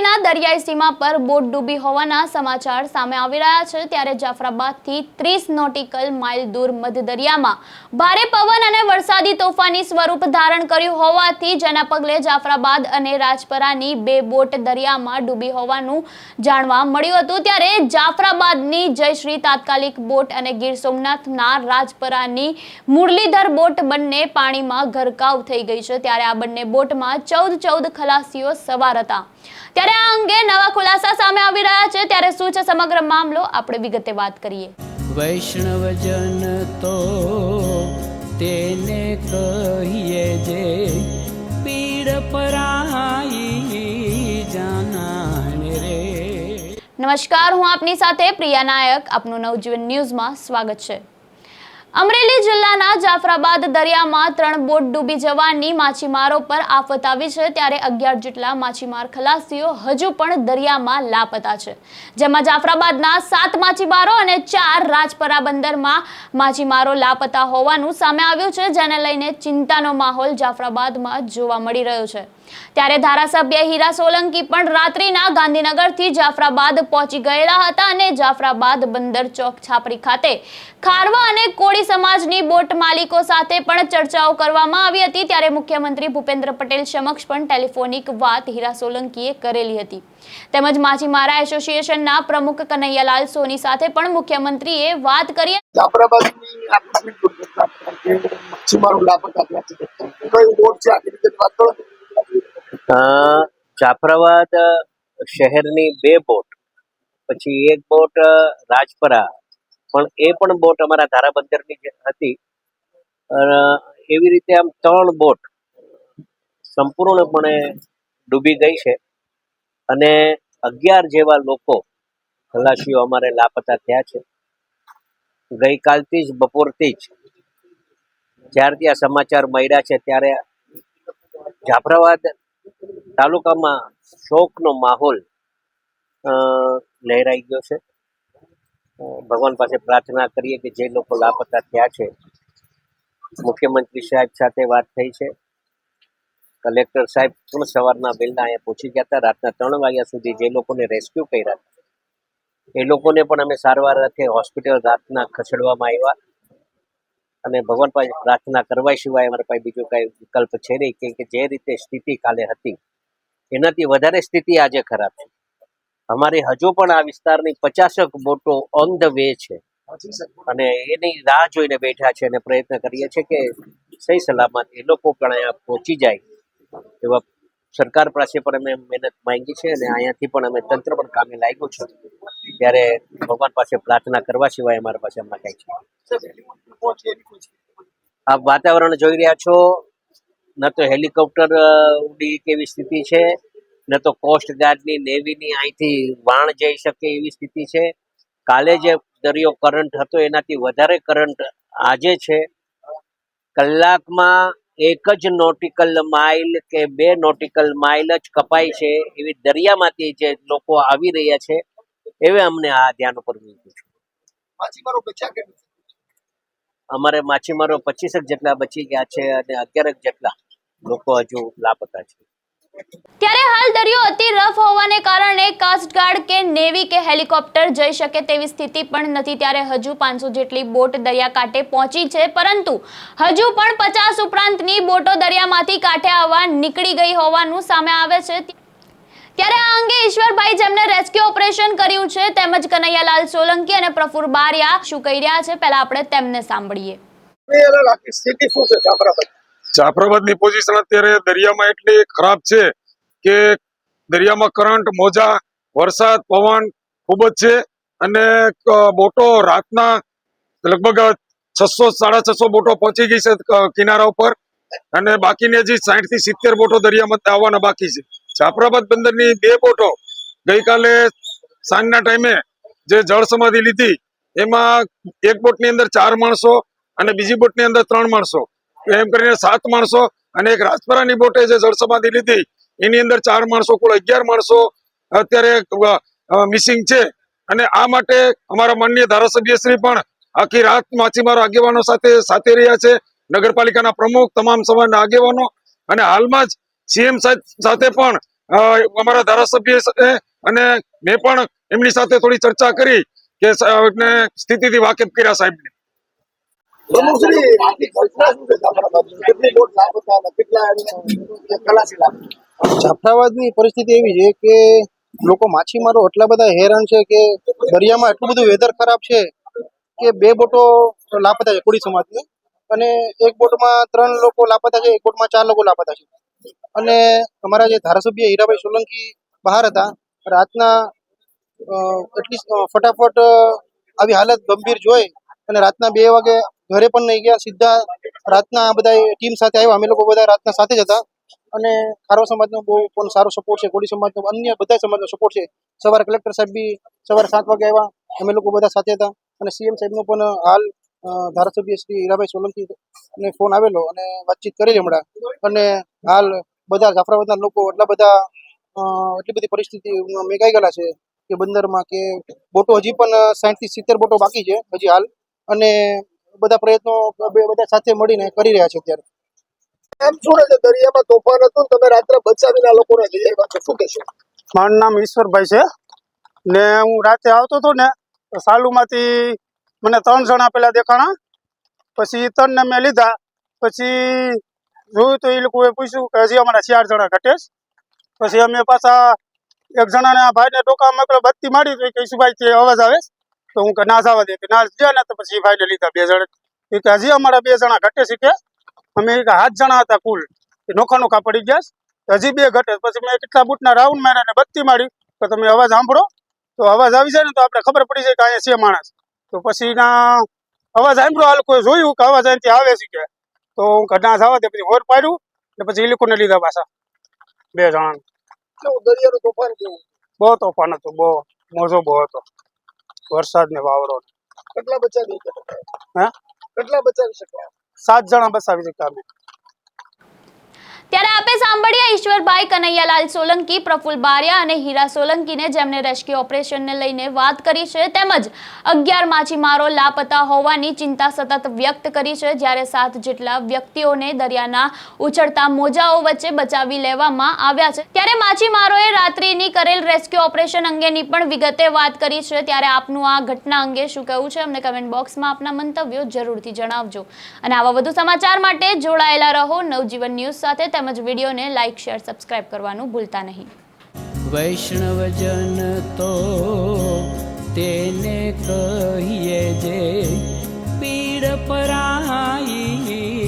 અમરેલીના દરિયાઈ સીમા પર બોટ ડૂબી હોવાના સમાચાર સામે આવી રહ્યા છે. ત્યારે જાફરાબાદથી ત્રીસ નોટિકલ માઇલ દૂર મધ્ય ભારે પવન અને વરસાદી તોફાની સ્વરૂપ ધારણ કર્યું હોવાથી, જેના પગલે જાફરાબાદ અને રાજપરાની બે બોટ દરિયામાં ડૂબી હોવાનું જાણવા મળ્યું હતું. ત્યારે જાફરાબાદની જયશ્રી તાત્કાલિક બોટ અને ગીર સોમનાથના રાજપરાની મુરલીધર બોટ બંને પાણીમાં ગરકાવ થઈ ગઈ છે. ત્યારે આ બંને બોટમાં ચૌદ ચૌદ ખલાસીઓ સવાર હતા. ત્યારે આ અંગે નવા ખુલાસા સામે આવી રહ્યા છે. ત્યારે શું છે સમગ્ર મામલો? આપણે વિગતે વાત કરીએ. વૈષ્ણવજન તો તેને કહીએ જે પીડ પરાઈ જાનાને રે. નમસ્કાર હું આપની સાથે પ્રિયા નાયક. આપનું નવજીવન ન્યૂઝમાં સ્વાગત છે. અમરેલી જિલ્લાના જાફરાબાદ દરિયામાં ત્રણ બોટ ડૂબી જવાની માછીમારો પર આફત આવી છે ત્યારે અગિયાર જેટલા માછીમાર ખલાસીઓ હજુ પણ દરિયામાં લાપતા છે. જેમાં જાફરાબાદના સાત માછીમારો અને ચાર રાજપરા બંદરમાં માછીમારો લાપતા હોવાનું સામે આવ્યું છે, જેને લઈને ચિંતાનો માહોલ જાફરાબાદમાં જોવા મળી રહ્યો છે. ત્યારે ધારાસભ્ય હીરા સોલંકી પણ રાત્રિના ગાંધીનગરથી જાફરાબાદ પહોંચી ગયેલા હતા અને જાફરાબાદ બંદર ચોક છાપરી ખાતે ખારવા અને કોળી સમાજની બોટ માલિકો સાથે પણ ચર્ચાઓ કરવામાં આવી હતી. ત્યારે મુખ્યમંત્રી ભૂપેન્દ્ર પટેલ સમક્ષ પણ ટેલિફોનિક વાત હીરા સોલંકીએ કરેલી હતી. તેમજ માછીમારા એસોસિએશનના પ્રમુખ કનૈયાલાલ સોની સાથે પણ મુખ્યમંત્રીએ વાત કરી છે આખી રીતે વાત કરો અ, જાફરાબાદ શહેરની બે બોટ, પછી એક બોટ રાજપરા, પણ એ પણ બોટ અમારા ધારાબંદરની હતી. એવી રીતે આમ ત્રણ બોટ સંપૂર્ણપણે ડૂબી ગઈ છે. અને અગિયાર જેવા લોકો ખલાસીઓ અમારે લાપતા થયા છે. ગઈકાલથી જ, બપોરથી જ, જ્યારથી આ સમાચાર મળ્યા છે, ત્યારે જાફરાબાદ તાલુકામાં શોકનો માહોલ લહેરાઈ ગયો છે. ભગવાન પાસે પ્રાર્થના કરીએ કે જે લોકો લાપતા થયા છે, મુખ્યમંત્રી સાહેબ સાથે વાત થઈ છે. કલેક્ટર સાહેબ પણ સવારના વહેલા અહીંયા પહોંચી ગયા હતા. રાતના ત્રણ વાગ્યા સુધી જે લોકોને રેસ્ક્યુ કર્યા એ લોકોને પણ અમે સારવાર અર્થે હોસ્પિટલ રાતના ખસેડવામાં આવ્યા. અને ભગવાન પાસે પ્રાર્થના કરવા સિવાય અમારા પાસે બીજો કઈ વિકલ્પ છે નહીં. કેમ કે જે રીતે સ્થિતિ કાલે હતી, એનાથી વધારે સ્થિતિ આજે ખરાબ છે. અમારે હજુ પણ આ વિસ્તારની પચાસક બોટો ઓન વે છે. અને એની રાહ જોઈને બેઠા છે અને પ્રયત્ન કરીએ છીએ કે સહી સલામત એ લોકો પણ અહીંયા પહોંચી જાય એવા સરકાર પાસે પણ અમે મહેનત માંગી છે અને અહીંયાથી પણ અમે તંત્ર પણ કામે લાગ્યું છે. ત્યારે ભગવાન પાસે પ્રાર્થના કરવા સિવાય અમારા પાસે હમણાં કંઈ છે. આપ વાતાવરણ જોઈ રહ્યા છો. ન તો હેલિકોપ્ટર ઉડી કેવી સ્થિતિ છે. ન તો કોસ્ટ ગાર્ડની, નેવીની અહીંથી વાણ જઈ શકે એવી સ્થિતિ છે. કાલે જે દરિયો કરંટ હતો, એનાથી વધારે કરંટ આજે છે. કલાકમાં એક જ નોટિકલ માઇલ કે બે નોટિકલ માઇલ જ કપાય છે એવી દરિયામાંથી જે લોકો આવી રહ્યા છે. એવે અમને આ ધ્યાન ઉપર મૂક્યું છે. માછીમારો બચ્યા કે અમારે માછીમારો પચીસક જેટલા બચી ગયા છે અને અગિયારક જેટલા લોકો હજુ લાપતા છે. ત્યારે હાલ દરિયો અતિ રફ હોવાને કારણે કાસ્ટગાર્ડ કે નેવી કે હેલિકોપ્ટર જઈ શકે તેવી સ્થિતિ પણ નથી. ત્યારે હજુ પાંચસો જેટલી બોટ દરિયાકાંઠે પહોંચી છે. પરંતુ હજુ પણ પચાસ ઉપરાંતની બોટો દરિયામાંથી કાંઠે આવવા નીકળી ગઈ હોવાનું સામે આવે છે. ત્યારે આ અંગે ઈશ્વરભાઈ જેમને રેસ્ક્યુ ઓપરેશન કર્યું છે તેમજ કનૈયાલાલ સોલંકી અને પ્રફુર બારિયા શું કહી રહ્યા છે પહેલા આપણે તેમને સાંભળીએ. જાફરાબાદની પોઝિશન અત્યારે દરિયામાં એટલી ખરાબ છે કે દરિયામાં કરંટ મોજા વરસાદ પવન ખૂબ જ છે અને બોટો રાતના લગભગ છસો સાડા છસો બોટો પહોંચી ગઈ છે કિનારા ઉપર અને બાકીની હજી સાઠથી સિત્તેર બોટો દરિયામાં આવવાના બાકી છે. જાફરાબાદ બંદરની બે બોટો ગઈકાલે સાંજના ટાઈમે જે જળ સમાધિ લીધી, એમાં એક બોટની અંદર ચાર માણસો અને બીજી બોટની અંદર ત્રણ માણસો. એમ કરીને સાત માણસો અને એક રાજપરાની બોટે જે જળ સમાધિ લીધી, એની અંદર ચાર માણસો, કુલ અગિયાર માણસો અત્યારે મિસિંગ છે. અને આ માટે અમારા માનનીય ધારાસભ્યશ્રી પણ આખી રાત માછીમારો આગેવાનો સાથે સાથે રહ્યા છે. નગરપાલિકાના પ્રમુખ, તમામ સમાજના આગેવાનો. અને હાલમાં જ સીએમ સાથે પણ અમારા ધારાસભ્ય અને મેં પણ એમની સાથે થોડી ચર્ચા કરી કે સ્થિતિથી વાકેફ કર્યા સાહેબને. પ્રમુખશ્રી આખી ઘટના શું છે? જાફરાબાદની? બોટ પરિસ્થિતિ એવી છે કે લોકો માછીમારો એટલા બધા હેરાન છે કે દરિયામાં એટલું બધું વેધર ખરાબ છે કે બે બોટો લાપતા છે કોળી સમાજની. અને એક બોટમાં ત્રણ લોકો લાપતા છે એક બોટમાં ચાર લોકો લાપતા છે. અને અમારા જે ધારાસભ્ય હીરાભાઈ સોલંકી બહાર હતા, રાતના એટલીસ્ટ ફટાફટ આવી હાલત ગંભીર જોઈ અને રાતના બે વાગે ઘરે પણ નહીં ગયા, સીધા રાતના બધા ટીમ સાથે આવ્યા. અમે લોકો બધા રાતના સાથે જ હતા. અને ખારો સમાજનો બહુ પણ સારો સપોર્ટ છે, કોળી સમાજનો, અન્ય બધા સમાજનો સપોર્ટ છે. સવારે કલેક્ટર સાહેબ બી સવારે સાત વાગે આવ્યા. અમે લોકો બધા સાથે હતા. અને સીએમ સાહેબનો પણ હાલ ધારાસભ્ય શ્રી હીરાભાઈ સોલંકી ને ફોન આવેલો અને વાતચીત કરેલી હમણાં. અને હાલ બધા જાફરાબાદના લોકો એટલા બધા એટલી બધી પરિસ્થિતિ મેઘાઈ ગયેલા છે કે બંદરમાં કે બોટો હજી પણ સાઠથી સિત્તેર બોટો બાકી છે હજી હાલ. અને બધા પ્રયત્નો બે બધા સાથે મળીને કરી રહ્યા છે અત્યારે. એમ શું છે? દરિયામાં તોફાન હતું તમે રાત્રે બચાવીને આ લોકોને લઈ આવ્યા છો. શું કહેશો? મારું નામ ઈશ્વરભાઈ છે ને હું રાતે આવતો હતો ને સાલુમાંથી મને ત્રણ જણા પેલા દેખાણા. પછી ત્રણ ત્રણને મેં લીધા. પછી જોયું તો એ લોકોએ પૂછ્યું કે હજી અમારા ચાર જણા ઘટે પછી અમે પાછા એક જણાને આ ભાઈને ટોકા મોકલો બત્તી મારી તો કે ઈશુભાઈ તે અવાજ આવે તો હું કે, ના, જવા દે. કે, ના જ્યાં ને તો પછી એ ભાઈને લીધા બે જણા. એ કે, હજી અમારા બે જણા ઘટે છે કે? અમે ઈ કે સાત જણા હતા કુલ. એ નોખા નોખા પડી ગયા છે. હજી બે ઘટે પછી મેં કેટલા બૂટના રાઉન્ડ માર્યા ને બત્તી મારી. તો તમે અવાજ સાંભળો. તો અવાજ આવી જાય ને તો આપણે ખબર પડી જાય કે અહીંયા છે માણસ. તો પછી ના અવાજ સાંભળો આ લોકોએ જોયું કે અવાજ અહીંથી આવે છે કે. તો હું ઘરના જવા દે પછી હોર પાડ્યું ને પછી એ લોકોને લીધા પાછા. બે જણા. દરિયાનું તોફાન કેવું બહુ તોફાન હતું બહુ. મોજો બહુ હતો. વરસાદ ને વાવડો કેટલા બચાવી હા? કેટલા બચાવી શક્યા સાત જણા બસાવી શક્યા અમે. ત્યારે આપે સાંભળ્યા ઈશ્વરભાઈ કનૈયાલાલ સોલંકી, પ્રફુલ બારિયા અને હીરા સોલંકીને જેમને રેસ્ક્યુ ઓપરેશનને લઈને વાત કરી છે, તેમજ અગિયાર માછીમારો લાપતા હોવાની ચિંતા સતત વ્યક્ત કરી છે, જ્યારે સાત જેટલા વ્યક્તિઓને દરિયાના ઉછળતા મોજાઓ વચ્ચે બચાવી લેવામાં આવ્યા છે. ત્યારે માછીમારોએ રાત્રિની કરેલ રેસ્ક્યુ ઓપરેશન અંગેની પણ વિગતે વાત કરી છે. ત્યારે આપનું આ ઘટના અંગે શું કહેવું છે, અમને કમેન્ટ બોક્સમાં આપના મંતવ્યો જરૂરથી જણાવજો. અને આવા વધુ સમાચાર માટે જોડાયેલા રહો નવજીવન ન્યૂઝ સાથે, તેમજ વિડીયોને લાઇક શેર સબસ્ક્રાઇબ કરવાનું ભૂલતા નહીં. વૈષ્ણવજન તો તેને કહીએ જે પીડ પરાઈ